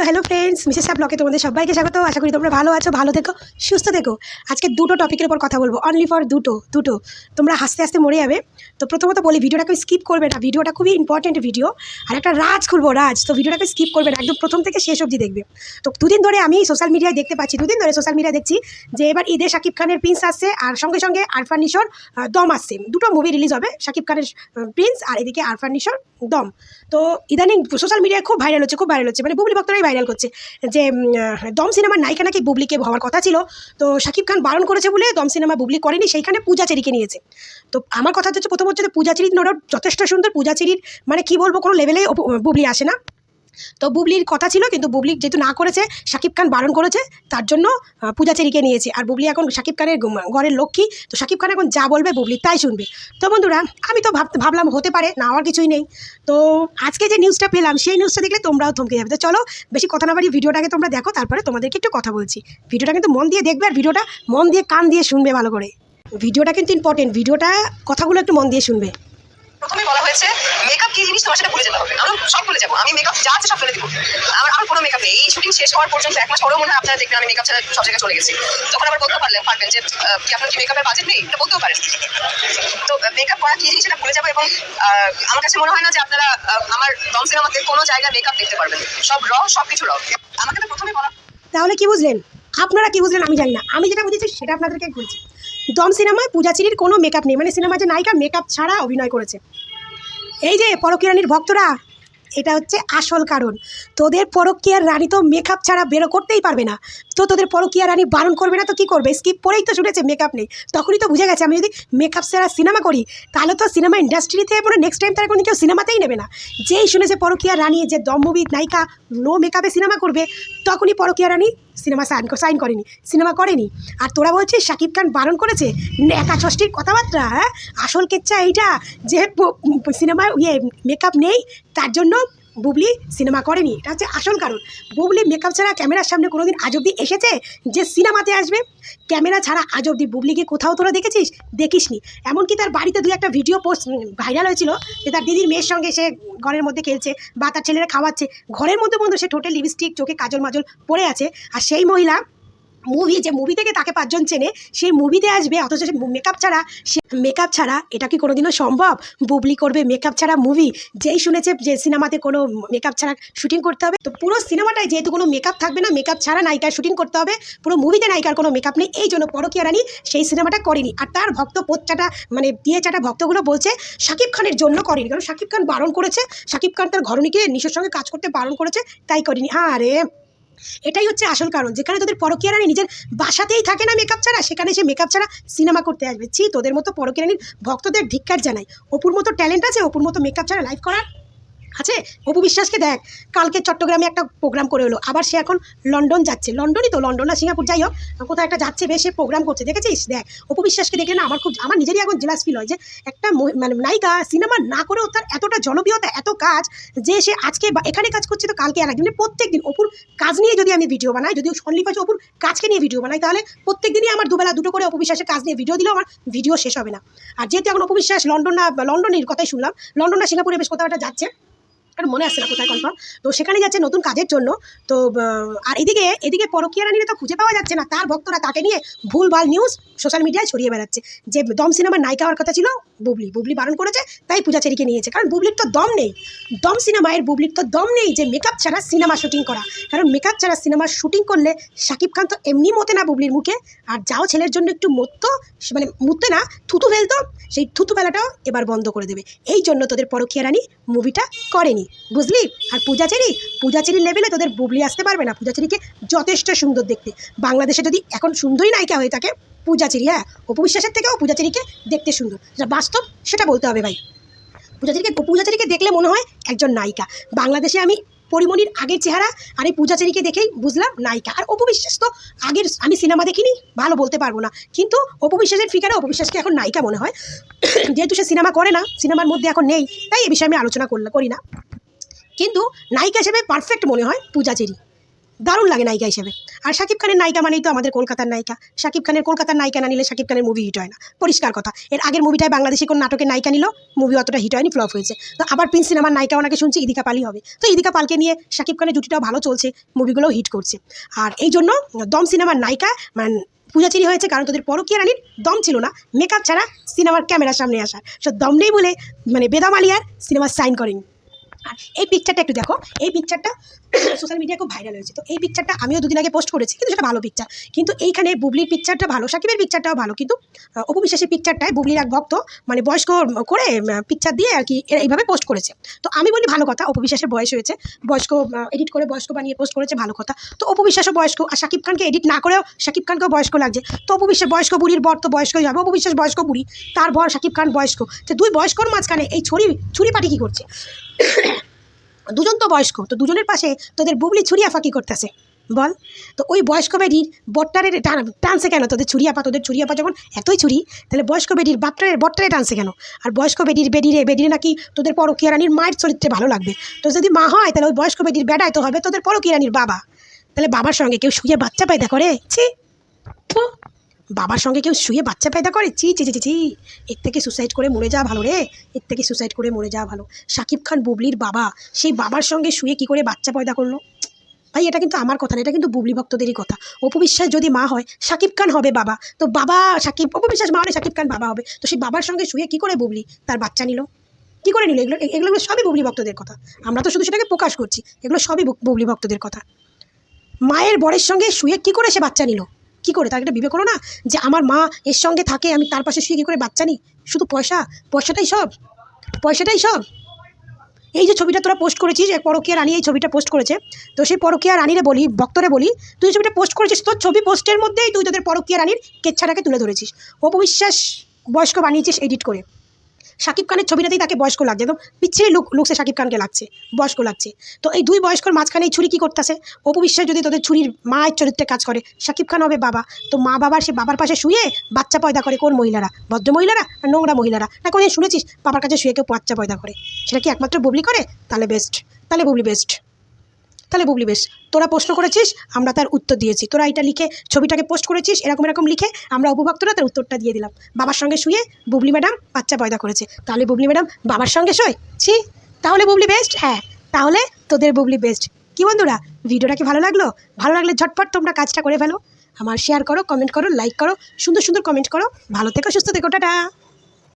তো hello friends Mrs সাহ ব্লকে তোমাদের সবাইকে স্বাগত। আশা করি তোমরা ভালো আছো, ভালো থেকো, সুস্থ থেকো। আজকে দুটো টপিকের উপর কথা বলব অনলি ফর দুটো দুটো। তোমরা হাসতে হাসতে মরে যাবে। তো প্রথমত বলি ভিডিওটাকে স্কিপ করবে না। ভিডিওটা খুবই ইম্পর্টেন্ট ভিডিও আর একটা রাজ খুলবো, রাজ। তো ভিডিওটাকে স্কিপ করবে না, একদম প্রথম থেকে শেষ অবধি দেখবে। তো দুদিন ধরে আমি সোশ্যাল মিডিয়ায় দেখতে পাচ্ছি, দুদিন ধরে সোশ্যাল মিডিয়ায় দেখছি যে এবার ঈদে শাকিব খানের প্রিন্স আসছে, আর সঙ্গে সঙ্গে আরফান নিশোর দম আসছে। দুটো মুভি রিলিজ হবে, শাকিব খানের প্রিন্স আর এদিকে আরফান নিশোর দম। তো ইদানিং সোশ্যাল মিডিয়ায় খুব ভাইরাল হচ্ছে, খুব ভাইরাল হচ্ছে। মানে বুবলি ভক্তরাই ভাইরাল করছে। যে দম সিনেমার নায়িকা নাকি বুবলিকে হওয়ার কথা ছিল, তো শাকিব খান বারণ করেছে বলে দম সিনেমা বুবলি করেনি, সেইখানে পূজা চেরিকে নিয়েছে। তো আমার কথা হচ্ছে প্রথম হচ্ছে যে, পূজা চেরির নোট যথেষ্ট সুন্দর, পূজা চেরির মানে কি বলব কোনো লেভেলেই বুবলি আসে না। তো বুবলির কথা ছিল, কিন্তু বুবলি যেহেতু না করেছে শাকিব খান বারণ করেছে, তার জন্য পূজা চেরিকে নিয়েছে। আর বুবলি এখন শাকিব খানের ঘরের লক্ষ্মী, তো শাকিব খান এখন যা বলবে বুবলি তাই শুনবে। তো বন্ধুরা, আমি তো ভাব ভাবলাম হতে পারে, না হওয়ার কিছুই নেই। তো আজকে যে নিউজটা পেলাম, সেই নিউজটা দেখলে তোমরাও থমকে যাবে। তো চলো, বেশি কথা না বাড়ি ভিডিওটাকে তোমরা দেখো, তারপরে তোমাদেরকে একটু কথা বলছি। ভিডিওটা কিন্তু মন দিয়ে দেখবে, আর ভিডিওটা মন দিয়ে কান দিয়ে শুনবে ভালো করে। ভিডিওটা কিন্তু ইম্পর্টেন্ট ভিডিওটা কথাগুলো একটু মন দিয়ে শুনবে। প্রথমে বলা হয়েছে মেকআপ কি জিনিস তোমার সেটা ভুলে যেতে হবে। আমি সব ভুলে যাব, আমি মেকআপ যা আছে সব ফেলে দিব। আমার আমার কোনো মেকআপ নেই। এই শুটিং শেষ হওয়ার পর্যন্ত এক মাস পরেও মনে হয় আপনারা দেখবেন আমি মেকআপ ছাড়া সব জায়গায় চলে গেছি। তখন আবার বলতে পারলেন পারবেন যে কি আপনার কি মেকআপের বাজেট নেই? এটা বলতেও পারেন। তো মেকআপ করা কি জিনিস সেটা ভুলে যাব এবং আমার কাছে মনে হয় না যে আপনারা আমার দম সিনেমাতে কোনো জায়গায় মেকআপ দেখতে পারবেন। সব র সব কিছু র আমাকে তো প্রথমে বলা তাহলে কি বুঝলেন? আপনারা কি বুঝলেন আমি জানি না। আমি যেটা বুঝেছি সেটা আপনাদেরকে বলছি। দম সিনেমায় পূজা চিরির কোনো মেকআপ নেই। মানে সিনেমা যে নায়িকা মেকআপ ছাড়া অভিনয় করেছে। এই যে পরকীয়ারানির ভক্তরা, এটা হচ্ছে আসল কারণ। তোদের পরকীয়ার রানী তো মেকআপ ছাড়া বেরো করতেই পারবে না। তো তোদের পরকীয়া রানী বারণ করবে না তো কি করবে? স্কিপ পরেই তো শুনেছে মেকআপ নেই। তখনই তো বুঝে গেছে, আমি যদি মেকআপ ছাড়া সিনেমা করি, তাহলে তো সিনেমা ইন্ডাস্ট্রিতে মানে নেক্সট টাইম তারা কোনো কেউ সিনেমাতেই নেবে না। যেই শুনেছে পরকীয়া রানী যে দম মুভি নায়িকা নো মেকআপে সিনেমা করবে, তখনই পরকীয়া রানী সিনেমা সাইন সাইন করেনি, সিনেমা করেনি। আর তোরা বলছিস শাকিব খান বারণ করেছে? একা ষষ্ঠীর কথাবার্তা হ্যাঁ? আসল কেচ্ছা এইটা যে সিনেমায় ইয়ে মেকআপ নেই, তার জন্য বুবলি সিনেমা করেনি। এটা হচ্ছে আসল কারণ। বুবলি মেকআপ ছাড়া ক্যামেরার সামনে কোনোদিন আজ অব্দি এসেছে যে সিনেমাতে আসবে? ক্যামেরা ছাড়া আজ অব্দি বুবলিকে কোথাও তোরা দেখেছিস? দেখিসনি। এমনকি তার বাড়িতে দুই একটা ভিডিও পোস্ট ভাইরাল হয়েছিল যে তার দিদির মেয়ের সঙ্গে সে ঘরের মধ্যে খেলছে বা তার ছেলেরা খাওয়াচ্ছে। ঘরের মধ্যে বন্ধু সে ঠোঁটে লিপস্টিক চোখে কাজল মাজল পড়ে আছে। আর সেই মহিলা মুভি যে মুভি থেকে তাকে পাঁচজন চেনে, সেই মুভিতে আসবে, অথচ সে মেকআপ ছাড়া, সে মেকআপ ছাড়া এটা কি কোনোদিনও সম্ভব? বুবলি করবে মেকআপ ছাড়া মুভি যেই শুনেছে যে সিনেমাতে কোনো মেকআপ ছাড়া শুটিং করতে হবে। তো পুরো সিনেমাটায় যেহেতু কোনো মেকআপ থাকবে না মেকআপ ছাড়া নায়িকার শুটিং করতে হবে, পুরো মুভিতে নায়িকার কোনো মেকআপ নেই, এই জন্য পরকীয়া রানী সেই সিনেমাটা করেনি। আর তার ভক্ত পোচ্চাটা মানে দিয়ে চাটা ভক্তগুলো বলছে, শাকিব খানের জন্য করেনি, কারণ শাকিব খান বারণ করেছে, শাকিব খান তার ঘরণীকে নিশোর সঙ্গে কাজ করতে বারণ করেছে, তাই করেনি। আরে এটাই হচ্ছে আসল কারণ। যেখানে তোদের পরকিয়ারানি নিজের বাসাতেই থাকে না মেকআপ ছাড়া, সেখানে সে মেকআপ ছাড়া সিনেমা করতে আসবে। ছি, তোদের মতো পরকিয়ারানির ভক্তদের ধিক্কার জানাই। অপুর মতো ট্যালেন্ট আছে, অপুর মতো মেকআপ ছাড়া লাইভ করার আছে? অপু বিশ্বাসকে দেখ, কালকে চট্টগ্রামে একটা প্রোগ্রাম করে হলো আবার সে এখন লন্ডন যাচ্ছে। লন্ডনই তো, লন্ডন না সিঙ্গাপুর, যাই হোক, কোথাও একটা যাচ্ছে, বেশ সে প্রোগ্রাম করছে, দেখেছিস? দেখ, অপু বিশ্বাসকে দেখে না আমার খুব, আমার নিজেরই এখন জেলাস ফিল হয় যে একটা মানে নায়িকা সিনেমা না করেও তার এতটা জনপ্রিয়তা, এত কাজ, যে সে আজকে বা- এখানে কাজ করছে তো কালকে আর একদিন। প্রত্যেক দিন অপুর কাজ নিয়ে যদি আমি ভিডিও বানাই যদি অনলি পাচ্ছি অপুর কাজকে নিয়ে ভিডিও বানাই, তাহলে প্রত্যেক দিনই আমার দুবেলা দুটো করে অপু বিশ্বাসের কাজ নিয়ে ভিডিও দিলেও আমার ভিডিও শেষ হবে না। আর যেহেতু এখন অপু বিশ্বাস লন্ডন না, লন্ডনের কথাই শুনলাম, লন্ডন না সিঙ্গাপুরে বেশ কোথাও একটা যাচ্ছে আর মনে আসছে না কোথায় কনফার্ম তো সেখানে যাচ্ছে নতুন কাজের জন্য। তো আর এদিকে এদিকে পরকীয়া রানীরা তো খুঁজে পাওয়া যাচ্ছে না। তার ভক্তরা তাকে নিয়ে ভুলভাল নিউজ সোশ্যাল মিডিয়ায় ছড়িয়ে বেড়াচ্ছে। যে দম সিনেমার নায়িকা হওয়ার কথা ছিল, বুবলি। বুবলি বারণ করেছে, তাই পূজা চেরিকে নিয়েছে কারণ বুবলির তো দম নেই। দম সিনেমায়ের বুবলির তো দম নেই যে মেকআপ ছাড়া সিনেমা শুটিং করা। কারণ মেকআপ ছাড়া সিনেমা শুটিং করলে শাকিব খান তো এমনি মতে না বুবলির মুখে। আর যাও ছেলের জন্য একটু মতো মানে মুততে না, থুতু ফেলতো, সেই থুতু ফেলাটাও এবার বন্ধ করে দেবে। এই জন্য তোদের পরকীয়া রানী মুভিটা করেনি। বুঝলি? আর পূজাচেরি? পূজাচেরির লেভেলে তোদের বুবলি আসতে পারবে না। পূজাচেরিকে যথেষ্ট সুন্দর দেখতে। বাংলাদেশে যদি এখন সুন্দরী নায়িকা হয়ে থাকে, পূজাচেরি হ্যাঁ? অপবিশ্বাসের থেকেও পূজাচেরিকে দেখতে সুন্দর। যেটা বাস্তব, সেটা বলতে হবে ভাই। পূজাচেরিকে পূজাচেরিকে দেখলে মনে হয় একজন নায়িকা। বাংলাদেশে আমি পরিমণির আগের চেহারা আর এই পূজাচেরিকে দেখেই বুঝলাম নায়িকা। আর অপবিশ্বাস তো আগের আমি সিনেমা দেখিনি, ভালো বলতে পারব না। কিন্তু অপবিশ্বাসের ফিগারে অপবিশ্বাসকে এখন নায়িকা মনে হয়। যেহেতু সে সিনেমা করে না, সিনেমার মধ্যে এখন নেই, তাই এ বিষয়ে আমি আলোচনা করলে করি না। কিন্তু নায়িকা হিসেবে পারফেক্ট মনে হয় পূজাচেরি। দারুণ লাগে নায়িকা হিসেবে। আর শাকিব খানের নায়িকা মানেই তো আমাদের কলকাতার নায়িকা। শাকিব খানের কলকাতার নায়িকা না নিলে শাকিব খানের মুভি হিট হয় না। পরিষ্কার কথা। এর আগের মুভিটায় বাংলাদেশি কোন নাটকের নায়িকা নিল মুভি অতটা হিট হয়নি ফ্লপ হয়েছে। তো আবার প্রিন্স সিনেমার নায়িকা ওনাকে শুনছি, ইদিকা পালই হবে। তো ইদিকা পালকে নিয়ে শাকিব খানের জুটিটাও ভালো চলছে মুভিগুলোও হিট করছে। আর এই জন্য দম সিনেমার নায়িকা মানে পূজাচিরি হয়েছে কারণ তোদের পরকীয়া রানীর দম ছিল না। মেকআপ ছাড়া সিনেমার ক্যামেরার সামনে আসার। সো দম নেই বলে মানে বেদাম আলিয়ার সিনেমা সাইন করেনি। আর এই পিকচারটা একটু দেখো। এই পিকচারটা সোশ্যাল মিডিয়ায় খুব ভাইরাল হয়েছে। তো এই পিকচারটা আমিও দুদিন আগে পোস্ট করেছি, কিন্তু সেটা ভালো পিকচার কিন্তু এইখানে বুবলির পিকচারটা ভালো, সাকিবের পিকচারটাও ভালো। কিন্তু অপু বিশ্বাসের পিকচারটায় বুবলির এক ভক্ত মানে বয়স্ক করে পিকচার দিয়ে আর কি এইভাবে পোস্ট করেছে। তো আমি বলি ভালো কথা, অপু বিশ্বাসের বয়স হয়েছে। বয়স্ক এডিট করে বয়স্ক বানিয়ে পোস্ট করেছে, ভালো কথা। তো অপু বিশ্বাসও বয়স্ক, আর শাকিব খানকে এডিট না করেও শাকিব খানকেও বয়স্ক লাগছে। তো অপু বিশ্বাস বয়স্ক বুড়ির বর তো বয়স্কই যাবে। অপু বিশ্বাস বয়স্ক বুড়ি, তার বর শাকিব খান বয়স্ক। তো দুই বয়স্কর মাঝখানে এই ছড়ি ছুরি পাটি কী করছে? দুজন তো বয়স্ক, তো দুজনের পাশে তোদের বুবলি ছুরিয়া ফাঁকি করতেছে? বল। তো ওই বয়স্ক বেডির বট্টারের টান- টানছে কেন? তোদের ছুরিয়াপা তোদের ছুরিয়াপা যখন এতই ছুরি, তাহলে বয়স্ক বেডির বাপটারের বট্টারে টানছে কেন? আর বয়স্ক বেডির বেডিরে বেডিরে নাকি তোদের পরকীয়া রানীর মায়ের চরিত্রে ভালো লাগবে। তো যদি মা হয়, তাহলে ওই বয়স্ক বেডির বেডায় তো হবে তোদের পরকীয়া রানীর বাবা। তাহলে বাবার সঙ্গে কেউ শুয়ে বাচ্চা পায়দা করে? ছি। বাবার সঙ্গে কেউ শুয়ে বাচ্চা পায়দা করে? চি চি চি চি, এর থেকে সুসাইড করে মরে যাওয়া ভালো রে। এর থেকে সুসাইড করে মরে যাওয়া ভালো। শাকিব খান বুবলির বাবা সেই বাবার সঙ্গে শুয়ে কি করে বাচ্চা পয়দা করল? ভাই এটা কিন্তু আমার কথা না এটা কিন্তু বুবলি ভক্তদেরই কথা। অপু বিশ্বাস যদি মা হয় শাকিব খান হবে বাবা। তো বাবা শাকিব অপু বিশ্বাস মা হলে শাকিব খান বাবা হবে। তো সেই বাবার সঙ্গে শুয়ে কি করে বুবলি তার বাচ্চা নিল? কি করে নিল? এগুলো এগুলো সবই বুবলি ভক্তদের কথা। আমরা তো শুধু সেটাকে প্রকাশ করছি। এগুলো সবই বুবলি ভক্তদের কথা। মায়ের বরের সঙ্গে শুয়ে কি করে সে বাচ্চা নিল? কি করে? তার একটা বিবে করো না যে আমার মা এর সঙ্গে থাকে, আমি তার পাশে শুয়ে কী করে বাচ্চা নিই? শুধু পয়সা? পয়সাটাই সব। পয়সাটাই সব। এই যে ছবিটা তোরা পোস্ট করেছিস পরকীয়া রানী এই ছবিটা পোস্ট করেছে, তো সেই পরকীয়া রানীরে বলি, ভক্তরে বলি, তুই ছবিটা পোস্ট করেছিস, তোর ছবি পোস্টের মধ্যেই তুই তোদের পরকীয়া রানীর কেচ্ছাটাকে তুলে ধরেছিস। অপবিশ্বাস বয়স্ক বানিয়েছিস এডিট করে। শাকিব খানের ছবিটাতেই তাকে বয়স্ক লাগছে, একদম পিছিয়ে লুক লুকসে শাকিব খানকে লাগছে, বয়স্ক লাগছে। তো এই দুই বয়স্কর মাঝখানে এই ছুরি কী করতেছে? অপু বিশ্বাস যদি তোদের ছুরির মায়ের চরিত্রে কাজ করে, শাকিব খান হবে বাবা। তো মা বাবার সে বাবার পাশে শুয়ে বাচ্চা পয়দা করে কোন মহিলারা? ভদ্র মহিলারা আর নোংরা মহিলারা? না কোনো শুনেছিস বাবার কাছে শুয়ে কেউ বাচ্চা পয়দা করে? সেটা কি একমাত্র বুবলি করে? তাহলে বেস্ট তাহলে বুবলি বেস্ট তাহলে বুবলি বেশ, তোরা প্রশ্ন করেছিস, আমরা তার উত্তর দিয়েছি। তোরা এটা লিখে ছবিটাকে পোস্ট করেছিস, এরকম এরকম লিখে আমরা উপভক্তরা তার উত্তরটা দিয়ে দিলাম। বাবার সঙ্গে শুয়ে বুবলি ম্যাডাম বাচ্চা পয়দা করেছে। তাহলে বুবলি ম্যাডাম বাবার সঙ্গে শোয়? ছি, তাহলে বুবলি বেস্ট হ্যাঁ তাহলে তোদের বুবলি বেস্ট কি বন্ধুরা ভিডিওটা কি ভালো লাগল? ভালো লাগলে ঝটপট তোমরা কাজটা করে ফেলো। আমার শেয়ার করো কমেন্ট করো লাইক করো, সুন্দর সুন্দর কমেন্ট করো। ভালো থেকো, সুস্থ থেকো, টাটা।